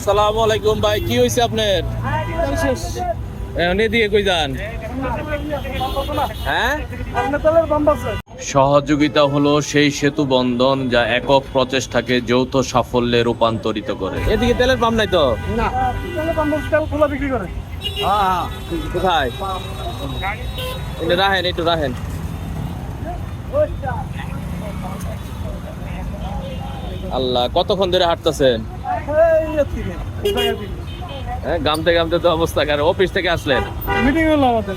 আসসালামু আলাইকুম ভাই কি হয়েছে আপনার? এখন এদিকে কই যান? হ্যাঁ? সহযোগিতা হলো সেই সেতু বন্ধন যা একক প্রচেষ্টাকে যৌথ সাফল্যে রূপান্তরিত করে। এদিকে তেলের পাম্প নাই তো? না খোলা বিক্রি করে। কোথায়? রাহেন একটু রাহেন আল্লাহ কতক্ষণ ধরে হাঁটতেছেন? হ্যাঁ গামতে গামতে তো অবস্থা কারণ অফিস থেকে আসলেন। মিটিং হলো আমাদের।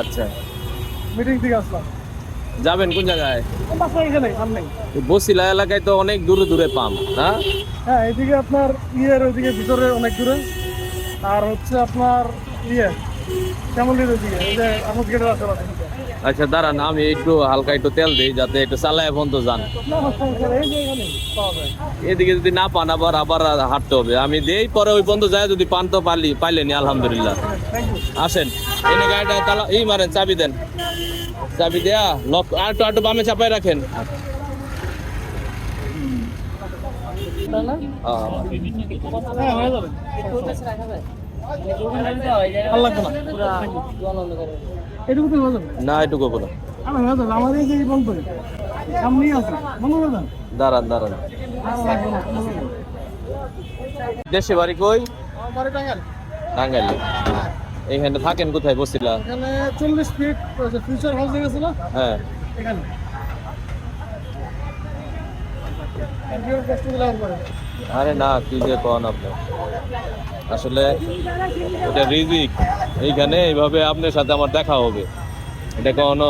আচ্ছা। মিটিং থেকে আসলাম। যাবেন কোন জায়গায়? এখানে বসিলা এলাকায় তো অনেক দূরে দূরে পাম্প না? হ্যাঁ এদিকে আপনার ইয়ের ওইদিকে ভিতরে অনেক দূরে। আর হচ্ছে আপনার ইয়ে শ্যামলির ওইদিকে যে গেটের আশেপাশে। আচ্ছা দাঁড়ান, আমি একটু হালকা একটু তেল দিই যাতে একটু চালায় বন্ধ যান। এদিকে যদি না পান, আবার আবার হাঁটতে হবে। আমি দেই, পরে ওই বন্ধ যায়, যদি পান তো পারলি পাইলেনি আলহামদুলিল্লাহ। আসেন। এনে গাড়িটা তালা এই মারেন, চাবি দেন। চাবি দেয়া, লক আটো আটো বামে চাপাই রাখেন। হ্যাঁ না? এটুকু বলো। দাঁড়ান দাঁড়ান। দেশে বাড়ি কই? টাঙ্গাইল। এইখানে থাকেন কোথায় এখানে চল্লিশ ফিট ফিউচার হাউস হ্যাঁ। এখানে। আরে না কি যে কন আপনি। আসলে এটা রিজিক। এইখানে এইভাবে আপনার সাথে আমার দেখা হবে। এটা কখনো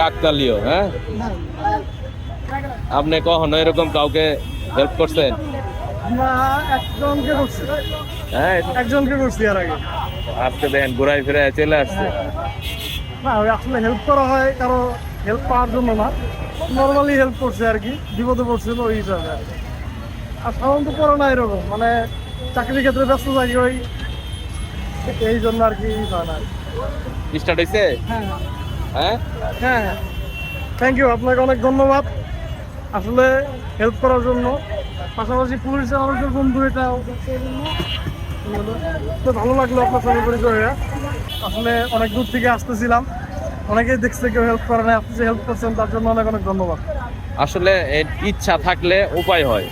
কাকতালীয় হ্যাঁ? আপনি কখনো এরকম কাউকে হেল্প করছেন? হ্যাঁ? একজনকে করছি আর আগে। আজকে দেখেন ঘুরাই ফিরে চলে আসছে। না আসলে হেল্প করা হয় কারও হেল্প পাওয়ার জন্য না। নর্মালি হেল্প করছে আর কি বিপদে পড়ছিল ওই হিসাবে। আর সাধারণত করে না এরকম। মানে চাকরির ক্ষেত্রে ব্যস্ত থাকি ওই এই জন্য আর কি হয়। স্টার্ট হয়েছে হ্যাঁ। হ্যাঁ? হ্যাঁ থ্যাংক ইউ আপনাকে অনেক ধন্যবাদ। আসলে হেল্প করার জন্য। পাশাপাশি পুলিশের মানুষের বন্ধু এটা তো ভালো লাগল আপনার সঙ্গে পরিচয় হয়ে। আসলে অনেক দূর থেকে আসতেছিলাম। অনেকেই দেখছে কেউ হেল্প করে না আপনি যে হেল্প করছেন তার জন্য অনেক অনেক ধন্যবাদ। আসলে ইচ্ছা থাকলে উপায় হয়।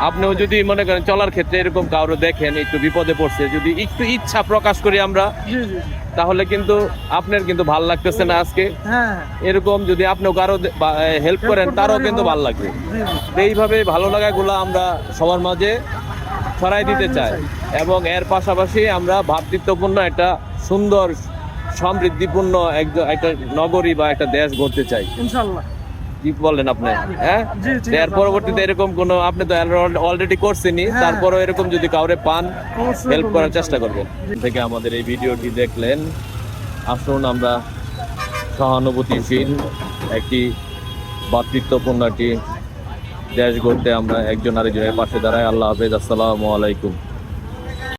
আপনিও যদি মনে করেন চলার ক্ষেত্রে এরকম কারও দেখেন একটু বিপদে পড়ছে যদি একটু ইচ্ছা প্রকাশ করি আমরা। তাহলে কিন্তু আপনার কিন্তু ভালো লাগতেছে না আজকে। হ্যাঁ। এরকম যদি আপনিও কারও হেল্প করেন তারও কিন্তু ভালো। লাগবে। এইভাবে ভালো লাগাগুলো আমরা সবার মাঝে ছড়াই দিতে চাই। এবং এর পাশাপাশি আমরা ভাতৃত্বপূর্ণ একটা সুন্দর সমৃদ্ধিপূর্ণ একটা নগরী বা একটা দেশ গড়তে চাই। ইনশাল্লাহ। কি বলেন আপনি হ্যাঁ এর পরবর্তীতে এরকম কোনো আপনি তো অলরেডি করছেনই হ্যাঁ। তারপরও এরকম যদি কাউরে পান হেল্প করার। চেষ্টা করবেন। থেকে আমাদের এই ভিডিওটি দেখলেন। আসুন আমরা সহানুভূতিশীল একটি ভাতৃত্বপূর্ণ একটি দেশ গড়তে আমরা একজন আরেকজনের পাশে দাঁড়াই। আল্লাহ হাফেজ আসসালামু আলাইকুম।